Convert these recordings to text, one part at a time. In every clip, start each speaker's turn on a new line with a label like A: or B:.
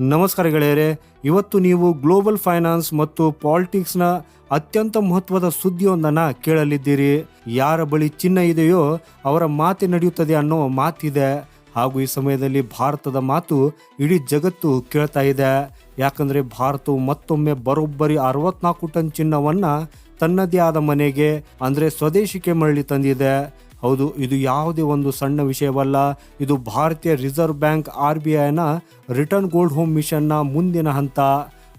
A: ನಮಸ್ಕಾರ ಗೆಳೆಯರೆ, ಇವತ್ತು ನೀವು ಗ್ಲೋಬಲ್ ಫೈನಾನ್ಸ್ ಮತ್ತು ಪಾಲಿಟಿಕ್ಸ್ನ ಅತ್ಯಂತ ಮಹತ್ವದ ಸುದ್ದಿಯೊಂದನ್ನು ಕೇಳಲಿದ್ದೀರಿ. ಯಾರ ಬಳಿ ಚಿನ್ನ ಇದೆಯೋ ಅವರ ಮಾತೆ ನಡೆಯುತ್ತದೆ ಅನ್ನೋ ಮಾತಿದೆ. ಹಾಗೂ ಈ ಸಮಯದಲ್ಲಿ ಭಾರತದ ಮಾತು ಇಡೀ ಜಗತ್ತು ಕೇಳ್ತಾ ಇದೆ. ಯಾಕಂದ್ರೆ ಭಾರತವು ಮತ್ತೊಮ್ಮೆ ಬರೋಬ್ಬರಿ ಅರವತ್ನಾಲ್ಕು ಟನ್ ಚಿನ್ನವನ್ನ ತನ್ನದೇ ಆದ ಮನೆಗೆ, ಅಂದ್ರೆ ಸ್ವದೇಶಕ್ಕೆ ಮರಳಿ ತಂದಿದೆ. ಹೌದು, ಇದು ಯಾವುದೇ ಒಂದು ಸಣ್ಣ ವಿಷಯವಲ್ಲ. ಇದು ಭಾರತೀಯ ರಿಸರ್ವ್ ಬ್ಯಾಂಕ್ ಆರ್ ಬಿ ಐನ ರಿಟರ್ನ್ ಗೋಲ್ಡ್ ಹೋಮ್ ಮಿಷನ್ನ ಮುಂದಿನ ಹಂತ.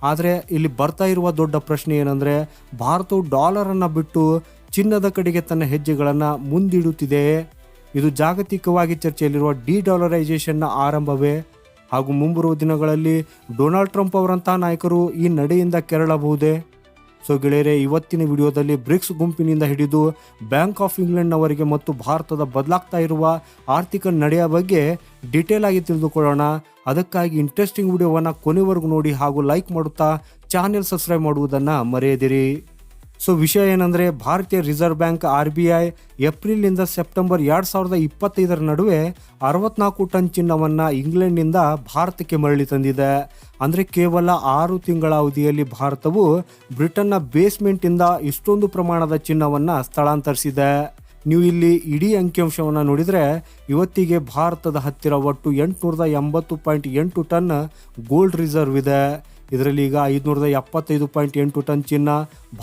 A: ಆದರೆ ಇಲ್ಲಿ ಬರ್ತಾ ಇರುವ ದೊಡ್ಡ ಪ್ರಶ್ನೆ ಏನಂದರೆ, ಭಾರತವು ಡಾಲರನ್ನು ಬಿಟ್ಟು ಚಿನ್ನದ ಕಡೆಗೆ ತನ್ನ ಹೆಜ್ಜೆಗಳನ್ನು ಮುಂದಿಡುತ್ತಿದೆ. ಇದು ಜಾಗತಿಕವಾಗಿ ಚರ್ಚೆಯಲ್ಲಿರುವ ಡಿ ಡಾಲರೈಸೇಷನ್ನ ಆರಂಭವೇ. ಹಾಗೂ ಮುಂಬರುವ ದಿನಗಳಲ್ಲಿ ಡೊನಾಲ್ಡ್ ಟ್ರಂಪ್ ಅವರಂತಹ ನಾಯಕರು ಈ ನಡೆಯಿಂದ ಕೆರಳಬಹುದೇ? ಸೊ ಗೆಳೆಯರೆ, ಇವತ್ತಿನ ವಿಡಿಯೋದಲ್ಲಿ ಬ್ರಿಕ್ಸ್ ಗುಂಪಿನಿಂದ ಹಿಡಿದು ಬ್ಯಾಂಕ್ ಆಫ್ ಇಂಗ್ಲೆಂಡ್ನವರಿಗೆ ಮತ್ತು ಭಾರತದ ಬದಲಾಗ್ತಾ ಇರುವ ಆರ್ಥಿಕ ನಡೆಯ ಬಗ್ಗೆ ಡೀಟೇಲ್ ಆಗಿ ತಿಳಿದುಕೊಳ್ಳೋಣ. ಅದಕ್ಕಾಗಿ ಇಂಟ್ರೆಸ್ಟಿಂಗ್ ವಿಡಿಯೋವನ್ನು ಕೊನೆವರೆಗೂ ನೋಡಿ ಹಾಗೂ ಲೈಕ್ ಮಾಡುತ್ತಾ ಚಾನೆಲ್ ಸಬ್ಸ್ಕ್ರೈಬ್ ಮಾಡುವುದನ್ನು ಮರೆಯದಿರಿ. ಸೊ ವಿಷಯ ಏನಂದರೆ ಭಾರತೀಯ reserve bank R B I ಏಪ್ರಿಲ್ನಿಂದ September ಎರಡು ಸಾವಿರದ ಇಪ್ಪತ್ತೈದರ ನಡುವೆ ಅರವತ್ನಾಲ್ಕು ಟನ್ ಚಿನ್ನವನ್ನು ಇಂಗ್ಲೆಂಡ್ನಿಂದ ಭಾರತಕ್ಕೆ ಮರಳಿ ತಂದಿದೆ. ಅಂದರೆ ಕೇವಲ ಆರು ತಿಂಗಳ ಅವಧಿಯಲ್ಲಿ ಭಾರತವು ಬ್ರಿಟನ್ನ ಬೇಸ್ಮೆಂಟಿಂದ ಇಷ್ಟೊಂದು ಪ್ರಮಾಣದ ಚಿನ್ನವನ್ನು ಸ್ಥಳಾಂತರಿಸಿದೆ. ನೀವು ಇಲ್ಲಿ ಇಡೀ ಅಂಕಿಅಂಶವನ್ನು ನೋಡಿದರೆ ಇವತ್ತಿಗೆ ಭಾರತದ ಹತ್ತಿರ ಒಟ್ಟು ಎಂಟುನೂರದ ಎಂಬತ್ತು ಪಾಯಿಂಟ್ ಎಂಟು ಟನ್ ಗೋಲ್ಡ್ ರಿಸರ್ವ್ ಇದೆ. ಇದರಲ್ಲಿ ಈಗ ಐದುನೂರದ ಎಪ್ಪತ್ತೈದು ಪಾಯಿಂಟ್ ಎಂಟು ಟನ್ ಚಿನ್ನ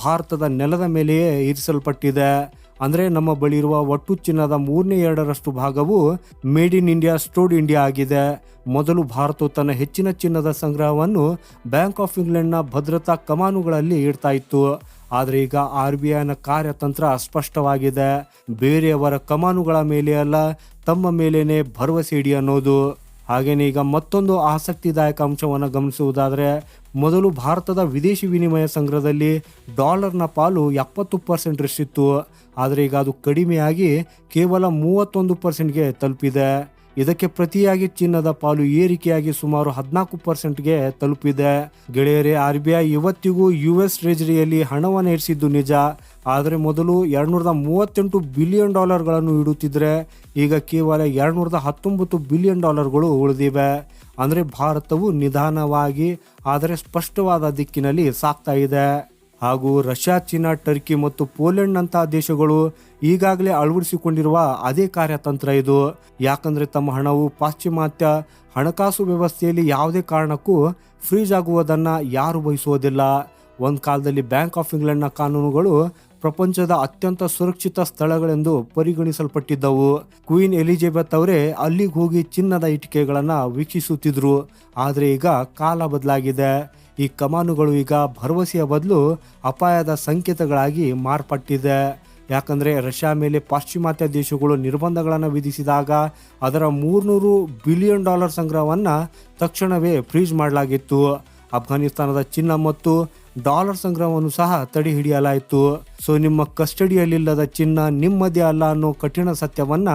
A: ಭಾರತದ ನೆಲದ ಮೇಲೆಯೇ ಇರಿಸಲ್ಪಟ್ಟಿದೆ. ಅಂದರೆ ನಮ್ಮ ಬಳಿ ಇರುವ ಒಟ್ಟು ಚಿನ್ನದ ಮೂರನೇ ಎರಡರಷ್ಟು ಭಾಗವು made in India, stored India ಆಗಿದೆ. ಮೊದಲು ಭಾರತವು ತನ್ನ ಹೆಚ್ಚಿನ ಚಿನ್ನದ ಸಂಗ್ರಹವನ್ನು ಬ್ಯಾಂಕ್ ಆಫ್ ಇಂಗ್ಲೆಂಡ್ನ ಭದ್ರತಾ ಕಮಾನುಗಳಲ್ಲಿ ಇಡ್ತಾ ಇತ್ತು. ಆದರೆ ಈಗ ಆರ್ ಬಿ ಐನ ಕಾರ್ಯತಂತ್ರ ಸ್ಪಷ್ಟವಾಗಿದೆ ಬೇರೆಯವರ ಕಮಾನುಗಳ ಮೇಲೆ ಅಲ್ಲ, ತಮ್ಮ ಮೇಲೇನೆ ಭರವಸೆ ಇಡಿ ಅನ್ನೋದು ಹಾಗೇನೆ ಈಗ ಮತ್ತೊಂದು ಆಸಕ್ತಿದಾಯಕ ಅಂಶವನ್ನು ಗಮನಿಸುವುದಾದರೆ, ಮೊದಲು ಭಾರತದ ವಿದೇಶಿ ವಿನಿಮಯ ಸಂಗ್ರಹದಲ್ಲಿ ಡಾಲರ್ನ ಪಾಲು ಎಪ್ಪತ್ತು ಪರ್ಸೆಂಟ್ ರಷ್ಟಿತ್ತು. ಆದರೆ ಈಗ ಅದು ಕಡಿಮೆಯಾಗಿ ಕೇವಲ ಮೂವತ್ತೊಂದು ಪರ್ಸೆಂಟ್ಗೆ ತಲುಪಿದೆ. ಇದಕ್ಕೆ ಪ್ರತಿಯಾಗಿ ಚಿನ್ನದ ಪಾಲು ಏರಿಕೆಯಾಗಿ ಸುಮಾರು ಹದಿನಾಲ್ಕು ಪರ್ಸೆಂಟ್ಗೆ ತಲುಪಿದೆ. ಗೆಳೆಯರೇ, ಆರ್ ಬಿ ಐ ಇವತ್ತಿಗೂ ಯು ಎಸ್ ಟ್ರೆಜರಿಯಲ್ಲಿ ಹಣವನ್ನು ಇರಿಸಿದ್ದು ನಿಜ. ಆದರೆ ಮೊದಲು ಎರಡುನೂರದ ಮೂವತ್ತೆಂಟು ಬಿಲಿಯನ್ ಡಾಲರ್ಗಳನ್ನು ಇಡುತ್ತಿದ್ದರೆ ಈಗ ಕೇವಲ ಎರಡುನೂರದ ಹತ್ತೊಂಬತ್ತು ಬಿಲಿಯನ್ ಡಾಲರ್ಗಳು ಉಳಿದಿವೆ. ಅಂದರೆ ಭಾರತವು ನಿಧಾನವಾಗಿ, ಆದರೆ ಸ್ಪಷ್ಟವಾದ ದಿಕ್ಕಿನಲ್ಲಿ ಸಾಗ್ತಾ ಇದೆ. ಹಾಗೂ ರಷ್ಯಾ, ಚೀನಾ, ಟರ್ಕಿ ಮತ್ತು ಪೋಲೆಂಡ್ನಂತಹ ದೇಶಗಳು ಈಗಾಗಲೇ ಅಳವಡಿಸಿಕೊಂಡಿರುವ ಅದೇ ಕಾರ್ಯತಂತ್ರ ಇದು. ಯಾಕಂದರೆ ತಮ್ಮ ಹಣವು ಪಾಶ್ಚಿಮಾತ್ಯ ಹಣಕಾಸು ವ್ಯವಸ್ಥೆಯಲ್ಲಿ ಯಾವುದೇ ಕಾರಣಕ್ಕೂ ಫ್ರೀಜ್ ಆಗುವುದನ್ನು ಯಾರು ಬಯಸುವುದಿಲ್ಲ. ಒಂದು ಕಾಲದಲ್ಲಿ ಬ್ಯಾಂಕ್ ಆಫ್ ಇಂಗ್ಲೆಂಡ್ನ ಕಾನೂನುಗಳು ಪ್ರಪಂಚದ ಅತ್ಯಂತ ಸುರಕ್ಷಿತ ಸ್ಥಳಗಳೆಂದು ಪರಿಗಣಿಸಲ್ಪಟ್ಟಿದ್ದವು. ಕ್ವೀನ್ ಎಲಿಜಬೆತ್ ಅವರೇ ಅಲ್ಲಿಗೆ ಹೋಗಿ ಚಿನ್ನದ ಇಟಿಕೆಗಳನ್ನು ವೀಕ್ಷಿಸುತ್ತಿದ್ರು. ಆದರೆ ಈಗ ಕಾಲ ಬದಲಾಗಿದೆ. ಈ ಕಮಾನುಗಳು ಈಗ ಭರವಸೆಯ ಬದಲು ಅಪಾಯದ ಸಂಕೇತಗಳಾಗಿ ಮಾರ್ಪಟ್ಟಿದೆ. ಯಾಕಂದರೆ ರಷ್ಯಾ ಮೇಲೆ ಪಾಶ್ಚಿಮಾತ್ಯ ದೇಶಗಳು ನಿರ್ಬಂಧಗಳನ್ನು ವಿಧಿಸಿದಾಗ ಅದರ ಮೂರ್ನೂರು ಬಿಲಿಯನ್ ಡಾಲರ್ ಸಂಗ್ರಹವನ್ನು ತಕ್ಷಣವೇ ಫ್ರೀಜ್ ಮಾಡಲಾಗಿತ್ತು. ಅಫ್ಘಾನಿಸ್ತಾನದ ಚಿನ್ನ ಮತ್ತು ಡಾಲರ್ ಸಂಗ್ರಹವನ್ನು ಸಹ ತಡೆ ಹಿಡಿಯಲಾಯಿತು. ಸೊ, ನಿಮ್ಮ ಕಸ್ಟಡಿಯಲ್ಲಿಲ್ಲದ ಚಿನ್ನ ನಿಮ್ಮದೇ ಅಲ್ಲ ಅನ್ನೋ ಕಠಿಣ ಸತ್ಯವನ್ನ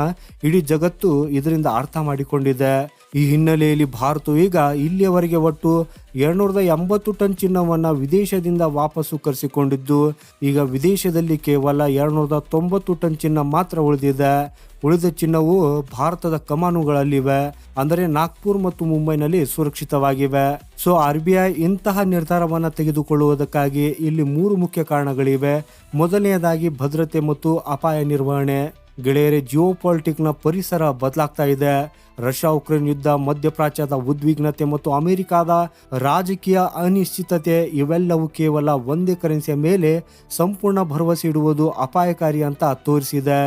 A: ಇಡೀ ಜಗತ್ತು ಇದರಿಂದ ಅರ್ಥ ಮಾಡಿಕೊಂಡಿದೆ. ಈ ಹಿನ್ನೆಲೆಯಲ್ಲಿ ಭಾರತವು ಈಗ ಇಲ್ಲಿಯವರೆಗೆ ಒಟ್ಟು ಎರಡ್ನೂರದ ಎಂಬತ್ತು ಟನ್ ಚಿನ್ನವನ್ನು ವಿದೇಶದಿಂದ ವಾಪಸ್ಸು ಕರೆಸಿಕೊಂಡಿದ್ದು, ಈಗ ವಿದೇಶದಲ್ಲಿ ಕೇವಲ ಎರಡ್ನೂರದ ತೊಂಬತ್ತು ಟನ್ ಚಿನ್ನ ಮಾತ್ರ ಉಳಿದಿದೆ. ಉಳಿದ ಚಿನ್ನವು ಭಾರತದ ಕಮಾನುಗಳಲ್ಲಿವೆ. ಅಂದರೆ ನಾಗ್ಪುರ್ ಮತ್ತು ಮುಂಬೈನಲ್ಲಿ ಸುರಕ್ಷಿತವಾಗಿವೆ. ಸೊ, ಆರ್ ಬಿ ಐ ಇಂತಹ ನಿರ್ಧಾರವನ್ನು ತೆಗೆದುಕೊಳ್ಳುವುದಕ್ಕಾಗಿ ಇಲ್ಲಿ ಮೂರು ಮುಖ್ಯ ಕಾರಣಗಳಿವೆ. ಮೊದಲನೆಯದಾಗಿ ಭದ್ರತೆ ಮತ್ತು ಅಪಾಯ ನಿರ್ವಹಣೆ. ಗೆಳೆಯರೆ, ಜಿಯೋ ನ ಪರಿಸರ ಬದಲಾಗ್ತಾ ಇದೆ. ರಷ್ಯಾ ಉಕ್ರೇನ್ ಯುದ್ಧ, ಮಧ್ಯಪ್ರಾಚ್ಯದ ಉದ್ವಿಗ್ನತೆ ಮತ್ತು ಅಮೆರಿಕಾದ ರಾಜಕೀಯ ಅನಿಶ್ಚಿತತೆ ಇವೆಲ್ಲವೂ ಕೇವಲ ಒಂದೇ ಕರೆನ್ಸಿಯ ಮೇಲೆ ಸಂಪೂರ್ಣ ಭರವಸೆ ಇಡುವುದು ಅಪಾಯಕಾರಿ ಅಂತ ತೋರಿಸಿದೆ.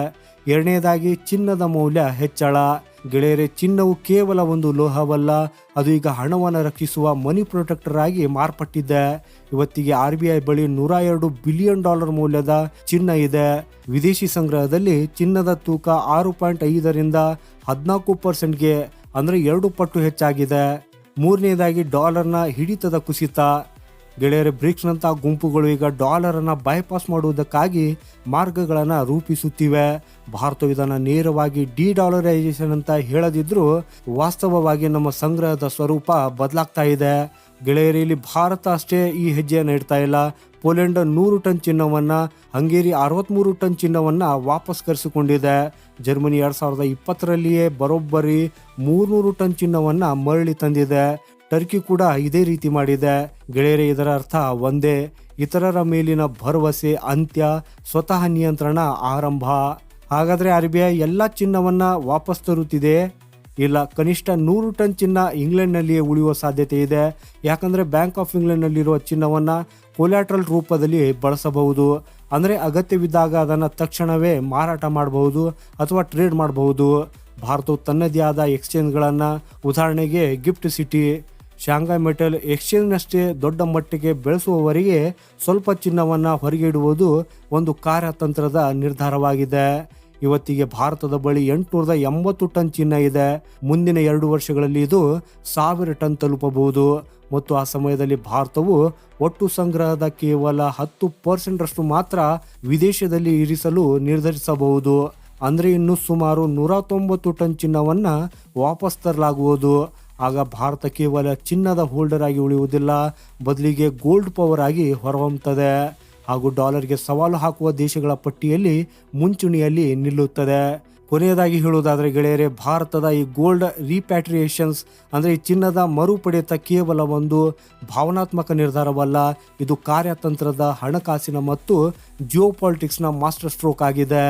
A: ಎರಡನೇದಾಗಿ, ಚಿನ್ನದ ಮೌಲ್ಯ ಹೆಚ್ಚಳ. ಗೆಳೆಯರೆ, ಚಿನ್ನವು ಕೇವಲ ಒಂದು ಲೋಹವಲ್ಲ, ಅದು ಈಗ ಹಣವನ್ನು ರಕ್ಷಿಸುವ ಮನಿ ಪ್ರೊಟೆಕ್ಟರ್ ಆಗಿ ಮಾರ್ಪಟ್ಟಿದೆ. ಇವತ್ತಿಗೆ ಆರ್ ಬಿ ಐ ಬಳಿ ನೂರ ಎರಡು ಬಿಲಿಯನ್ ಡಾಲರ್ ಮೌಲ್ಯದ ಚಿನ್ನ ಇದೆ. ವಿದೇಶಿ ಸಂಗ್ರಹದಲ್ಲಿ ಚಿನ್ನದ ತೂಕ ಆರು ಪಾಯಿಂಟ್ ಐದರಿಂದ ಹದಿನಾಲ್ಕು ಪರ್ಸೆಂಟ್ಗೆ ಅಂದರೆ ಎರಡು ಪಟ್ಟು ಹೆಚ್ಚಾಗಿದೆ. ಮೂರನೇದಾಗಿ ಡಾಲರ್ನ ಹಿಡಿತದ ಕುಸಿತ. ಗೆಳೆಯರ ಬ್ರಿಕ್ಸ್ನಂಥ ಗುಂಪುಗಳು ಈಗ ಡಾಲರನ್ನು ಬೈಪಾಸ್ ಮಾಡುವುದಕ್ಕಾಗಿ ಮಾರ್ಗಗಳನ್ನು ರೂಪಿಸುತ್ತಿವೆ. ಭಾರತವು ಇದನ್ನು ನೇರವಾಗಿ ಡಿ ಡಾಲರೈಸೇಷನ್ ಅಂತ ಹೇಳದಿದ್ರೂ ವಾಸ್ತವವಾಗಿ ನಮ್ಮ ಸಂಗ್ರಹದ ಸ್ವರೂಪ ಬದಲಾಗ್ತಾ ಇದೆ. ಗೆಳೆಯರಲ್ಲಿ ಭಾರತ ಅಷ್ಟೇ ಈ ಹೆಜ್ಜೆಯನ್ನು ಇಡ್ತಾ ಇಲ್ಲ. ಪೋಲೆಂಡ್ ನೂರು ಟನ್ ಚಿನ್ನವನ್ನು, ಹಂಗೇರಿ ಅರವತ್ತ್ಮೂರು ಟನ್ ಚಿನ್ನವನ್ನು ವಾಪಸ್ ಕರೆಸಿಕೊಂಡಿದೆ. ಜರ್ಮನಿ ಎರಡು ಸಾವಿರದ ಇಪ್ಪತ್ತರಲ್ಲಿಯೇ ಬರೋಬ್ಬರಿ ಮೂರ್ನೂರು ಟನ್ ಚಿನ್ನವನ್ನು ಮರಳಿ ತಂದಿದೆ. ಟರ್ಕಿ ಕೂಡ ಇದೇ ರೀತಿ ಮಾಡಿದೆ. ಗೆಳೆಯರೇ, ಇದರ ಅರ್ಥ ಒಂದೇ. ಇತರರ ಮೇಲಿನ ಭರವಸೆ, ಅಂತ್ಯ, ಸ್ವತಃ ನಿಯಂತ್ರಣ ಆರಂಭ. ಹಾಗಾದ್ರೆ ಆರ್ ಬಿ ಐ ಎಲ್ಲ ಚಿನ್ನವನ್ನ ವಾಪಸ್ ತರುತ್ತಿದೆ? ಇಲ್ಲ, ಕನಿಷ್ಠ ನೂರು ಟನ್ ಚಿನ್ನ ಇಂಗ್ಲೆಂಡ್ನಲ್ಲಿಯೇ ಉಳಿಯುವ ಸಾಧ್ಯತೆ ಇದೆ. ಯಾಕಂದರೆ ಬ್ಯಾಂಕ್ ಆಫ್ ಇಂಗ್ಲೆಂಡ್ನಲ್ಲಿರುವ ಚಿನ್ನವನ್ನು ಕೊಲ್ಯಾಟ್ರಲ್ ರೂಪದಲ್ಲಿ ಬಳಸಬಹುದು. ಅಂದರೆ ಅಗತ್ಯವಿದ್ದಾಗ ಅದನ್ನು ತಕ್ಷಣವೇ ಮಾರಾಟ ಮಾಡಬಹುದು ಅಥವಾ ಟ್ರೇಡ್ ಮಾಡಬಹುದು. ಭಾರತವು ತನ್ನದೇ ಆದ ಎಕ್ಸ್ಚೇಂಜ್ಗಳನ್ನು ಉದಾಹರಣೆಗೆ ಗಿಫ್ಟ್ ಸಿಟಿ ಶಾಂಘೈ ಮೆಟಲ್ ಎಕ್ಸ್ಚೇಂಜ್ನಷ್ಟೇ ದೊಡ್ಡ ಮಟ್ಟಿಗೆ ಬೆಳೆಸುವವರಿಗೆ ಸ್ವಲ್ಪ ಚಿನ್ನವನ್ನು ಹೊರಗೆ ಇಡುವುದು ಒಂದು ಕಾರ್ಯತಂತ್ರದ ನಿರ್ಧಾರವಾಗಿದೆ. ಇವತ್ತಿಗೆ ಭಾರತದ ಬಳಿ ಎಂಟುನೂರದ ಎಂಬತ್ತು ಟನ್ ಚಿನ್ನ ಇದೆ. ಮುಂದಿನ ಎರಡು ವರ್ಷಗಳಲ್ಲಿ ಇದು ಸಾವಿರ ಟನ್ ತಲುಪಬಹುದು. ಮತ್ತು ಆ ಸಮಯದಲ್ಲಿ ಭಾರತವು ಒಟ್ಟು ಸಂಗ್ರಹದ ಕೇವಲ ಹತ್ತು ಪರ್ಸೆಂಟರಷ್ಟು ಮಾತ್ರ ವಿದೇಶದಲ್ಲಿ ಇರಿಸಲು ನಿರ್ಧರಿಸಬಹುದು. ಅಂದರೆ ಇನ್ನು ಸುಮಾರು ನೂರ ತೊಂಬತ್ತು ಟನ್ ಚಿನ್ನವನ್ನು ವಾಪಸ್ ತರಲಾಗುವುದು. ಆಗ ಭಾರತ ಕೇವಲ ಚಿನ್ನದ ಹೋಲ್ಡರ್ ಆಗಿ ಉಳಿಯುವುದಿಲ್ಲ, ಬದಲಿಗೆ ಗೋಲ್ಡ್ ಪವರ್ ಆಗಿ ಹೊರಹೊಮ್ಮುತ್ತದೆ. ಹಾಗೂ ಡಾಲರ್ಗೆ ಸವಾಲು ಹಾಕುವ ದೇಶಗಳ ಪಟ್ಟಿಯಲ್ಲಿ ಮುಂಚೂಣಿಯಲ್ಲಿ ನಿಲ್ಲುತ್ತದೆ. ಕೊನೆಯದಾಗಿ ಹೇಳುವುದಾದರೆ ಗೆಳೆಯರೆ, ಭಾರತದ ಈ ಗೋಲ್ಡ್ ರಿಪ್ಯಾಟ್ರಿಯೇಷನ್ಸ್ ಅಂದರೆ ಈ ಚಿನ್ನದ ಮರುಪಡೆಯುತ್ತ ಕೇವಲ ಒಂದು ಭಾವನಾತ್ಮಕ ನಿರ್ಧಾರವಲ್ಲ, ಇದು ಕಾರ್ಯತಂತ್ರದ ಹಣಕಾಸಿನ ಮತ್ತು ಜಿಯೋ ಪಾಲಿಟಿಕ್ಸ್ನ ಮಾಸ್ಟರ್ ಸ್ಟ್ರೋಕ್ ಆಗಿದೆ.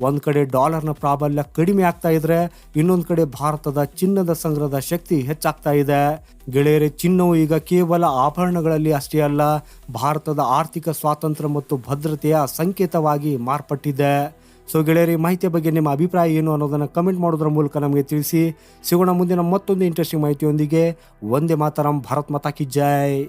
A: ಒಂದು ಕಡೆ ಡಾಲರ್ನ ಪ್ರಾಬಲ್ಯ ಕಡಿಮೆ ಆಗ್ತಾ ಇದ್ರೆ ಇನ್ನೊಂದು ಕಡೆ ಭಾರತದ ಚಿನ್ನದ ಸಂಗ್ರಹದ ಶಕ್ತಿ ಹೆಚ್ಚಾಗ್ತಾ ಇದೆ. ಗೆಳೆಯರೆ, ಚಿನ್ನವು ಈಗ ಕೇವಲ ಆಭರಣಗಳಲ್ಲಿ ಅಷ್ಟೇ ಅಲ್ಲ, ಭಾರತದ ಆರ್ಥಿಕ ಸ್ವಾತಂತ್ರ್ಯ ಮತ್ತು ಭದ್ರತೆಯ ಸಂಕೇತವಾಗಿ ಮಾರ್ಪಟ್ಟಿದೆ. ಸೊ ಗೆಳೆಯರಿ, ಮಾಹಿತಿಯ ಬಗ್ಗೆ ನಿಮ್ಮ ಅಭಿಪ್ರಾಯ ಏನು ಅನ್ನೋದನ್ನು ಕಮೆಂಟ್ ಮಾಡೋದ್ರ ಮೂಲಕ ನಮಗೆ ತಿಳಿಸಿ. ಸಿಗೋಣ ಮುಂದಿನ ಮತ್ತೊಂದು ಇಂಟ್ರೆಸ್ಟಿಂಗ್ ಮಾಹಿತಿಯೊಂದಿಗೆ. ಒಂದೇ ಮಾತರಂ, ಭಾರತ್ ಮಾತಾ ಕಿ ಜೈ.